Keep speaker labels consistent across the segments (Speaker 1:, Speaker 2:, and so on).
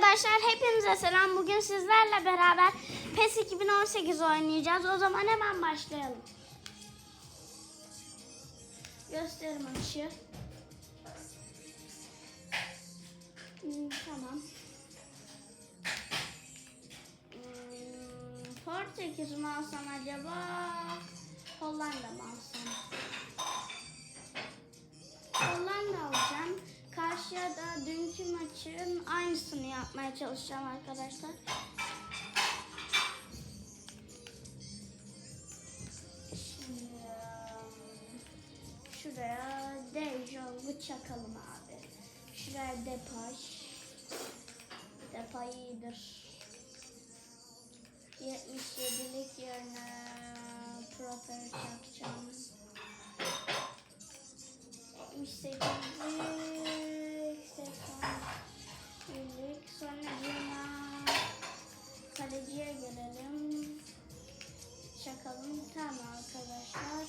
Speaker 1: Arkadaşlar hepinize selam. Bugün sizlerle beraber PES 2018 oynayacağız. O zaman hemen başlayalım. Gösterim açı. Hmm, tamam. Hmm, Portekiz mi alsam acaba? Hollanda mı alsam? Hollanda alacağım. Karşıya da dünkü maçın aynısını yapmaya çalışacağım arkadaşlar. Şimdi şuraya Dejong'u çakalım abi. Şuraya Depay. Depay iyidir. 77'lik yerine Proper çakacağım. 78 80 sonra cima kaleciye gelelim. Çakalım tamam arkadaşlar.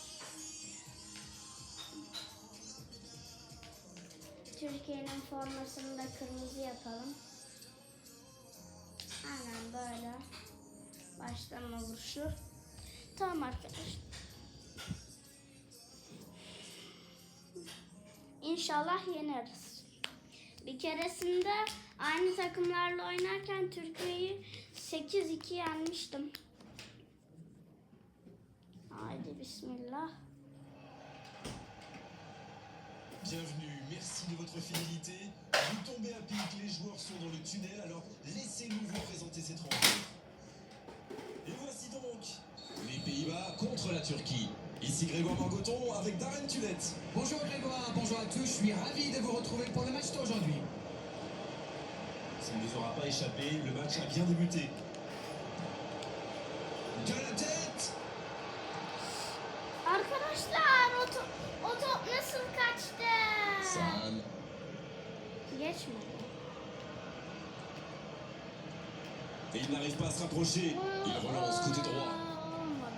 Speaker 1: Türkiye'nin formasını da kırmızı yapalım. Aynen böyle. Başlama vuruşu tamam arkadaşlar. İnşallah yeneriz. Bir keresinde aynı takımlarla oynarken Türkiye'yi 8-2 yenmiştim. Haydi bismillah.
Speaker 2: Bienvenue, merci de votre fidélité. Vous tombez à pic, les joueurs sont dans le tunnel, alors laissez-nous vous présenter cette rencontre. Et voici donc les Pays-Bas contre la Turquie. Ici Grégoire Margoton avec Darren Tulette.
Speaker 3: Bonjour Grégoire, bonjour à tous, je suis ravi de vous retrouver pour le match d'aujourd'hui.
Speaker 2: Ça ne vous aura pas échappé, le match a bien débuté. De la tête
Speaker 1: Arkadaşlar o top, o top nasıl kaçtı?
Speaker 2: San,
Speaker 1: Geçmedi.
Speaker 2: et il n'arrive pas à se rapprocher. Il relance côté droit.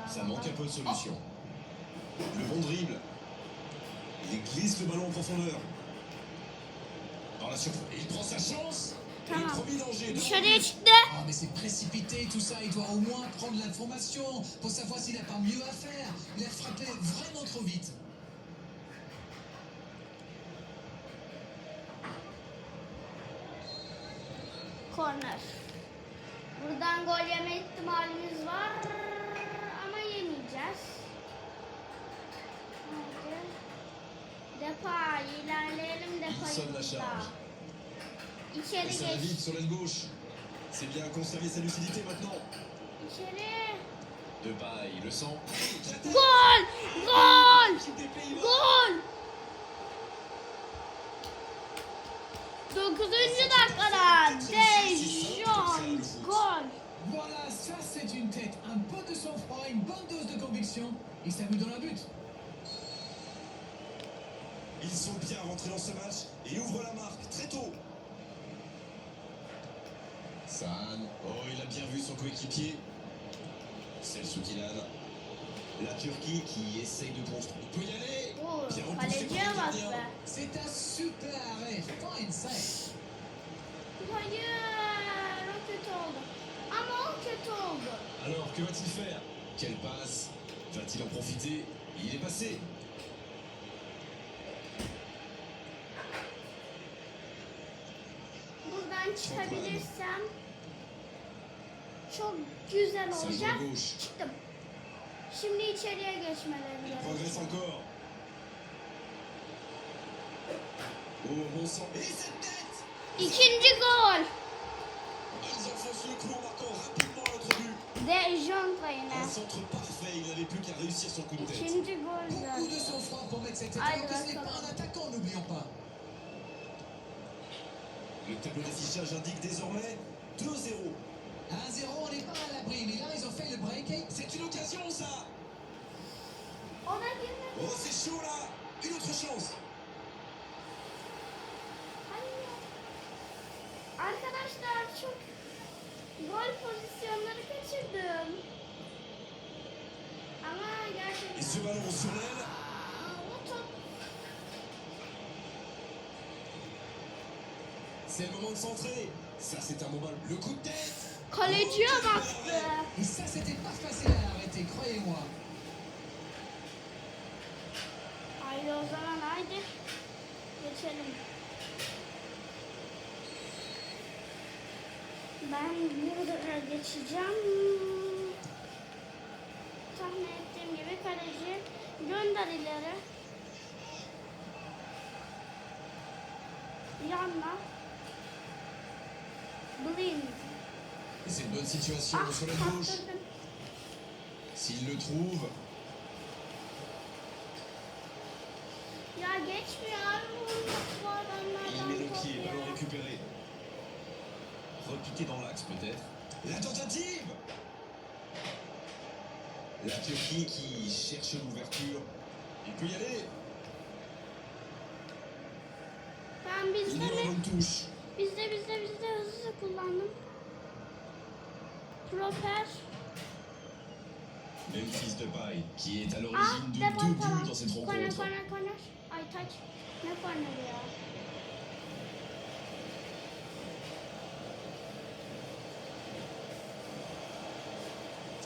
Speaker 2: Ça manque un peu de solution. Le bon dribble. Il glisse le ballon en profondeur. Dans la surface. Et il prend sa chance. Et le
Speaker 1: Tamam.
Speaker 2: premier danger.
Speaker 1: çıktı.
Speaker 3: Ah mais c'est précipité tout ça, il doit au moins prendre l'information pour savoir s'il n'a pas mieux à faire. Il a frappé vraiment trop vite.
Speaker 1: Korner. Buradan gol yeme ihtimalimiz var ama yemeyeceğiz. Depay ilerleyelim
Speaker 2: la charge. Et ça va vite
Speaker 1: geç.
Speaker 2: sur l'aile gauche. C'est bien conserver sa lucidité maintenant.
Speaker 1: İçeri.
Speaker 2: De paille, le sang.
Speaker 1: Gol! Gol! Gol! 9. dakikada De Jong gol.
Speaker 3: Voilà, ça c'est une tête, un peu de sang-froid, une bonne dose de conviction. Il s'est mis dans la but.
Speaker 2: Ils sont bien rentrés dans ce match et ouvrent la marque très tôt. San, oh il a bien vu son coéquipier. Celle sous Kylian. La Turquie qui essaye de construire. Il peut y aller
Speaker 1: Oo,
Speaker 2: Bien repoussé par le.
Speaker 3: C'est un super arrêt, fine
Speaker 1: kötü oldu. Ama o kötü oldu.
Speaker 2: Alors que va-t-il faire? Quelle passe? Va-t-il en profiter? Il est passé.
Speaker 1: çıkabilirsem çok güzel olacak. Çıktım. Şimdi içeriye geçmeleri gerekiyor. İkinci gol. Dejon'la yine. İkinci gol
Speaker 3: zaten. Haydi bakalım.
Speaker 2: Le tableau d'affichage indique désormais 2-0.
Speaker 3: 1-0, on n'est pas à l'abri, mais là ils ont fait le break
Speaker 2: C'est une occasion ça
Speaker 1: Ona girmedi.
Speaker 2: Oh c'est chaud là Une autre chance.
Speaker 1: Arkadaşlar çok gol pozisyonları kaçırdım. Ama
Speaker 2: Et ce ballon sur l'aile C'est le moment de centrer. Ça, c'est un moment. Le coup de tête.
Speaker 1: Kaleciye baktı.
Speaker 3: Et ça, c'était pas facile à arrêter, croyez-moi.
Speaker 1: Haydi o zaman haydi. Geçelim. Ben burada geçeceğim. Tahmin ettiğim gibi kaleci gönder ileri. Yanına.
Speaker 2: C'est une bonne situation sur la gauche.
Speaker 1: kaptırdım.
Speaker 2: S'il le trouve, il met le pied, ballon récupéré. Repiqué dans l'axe peut-être. La tentative La Turquie qui cherche l'ouverture. Il peut y aller.
Speaker 1: Ben
Speaker 2: Il est touche.
Speaker 1: Bizde bizde bizde hızlı kullandım. Proper.
Speaker 2: Memphis Depay qui est à
Speaker 1: Ah
Speaker 2: l'origine de
Speaker 1: defol
Speaker 2: deux buts dans cette rencontre.
Speaker 1: ya?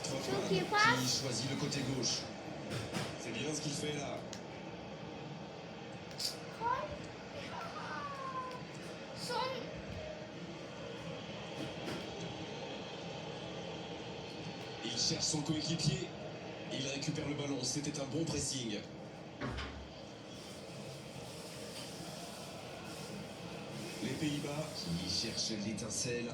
Speaker 2: Trophman
Speaker 1: Çok iyi pas.
Speaker 2: qui choisit le côté gauche. C'est bien ce qu'il fait là.
Speaker 1: Son.
Speaker 2: Il cherche son coéquipier. Il récupère le ballon. C'était un bon pressing. Les Pays-Bas qui cherchent l'étincelle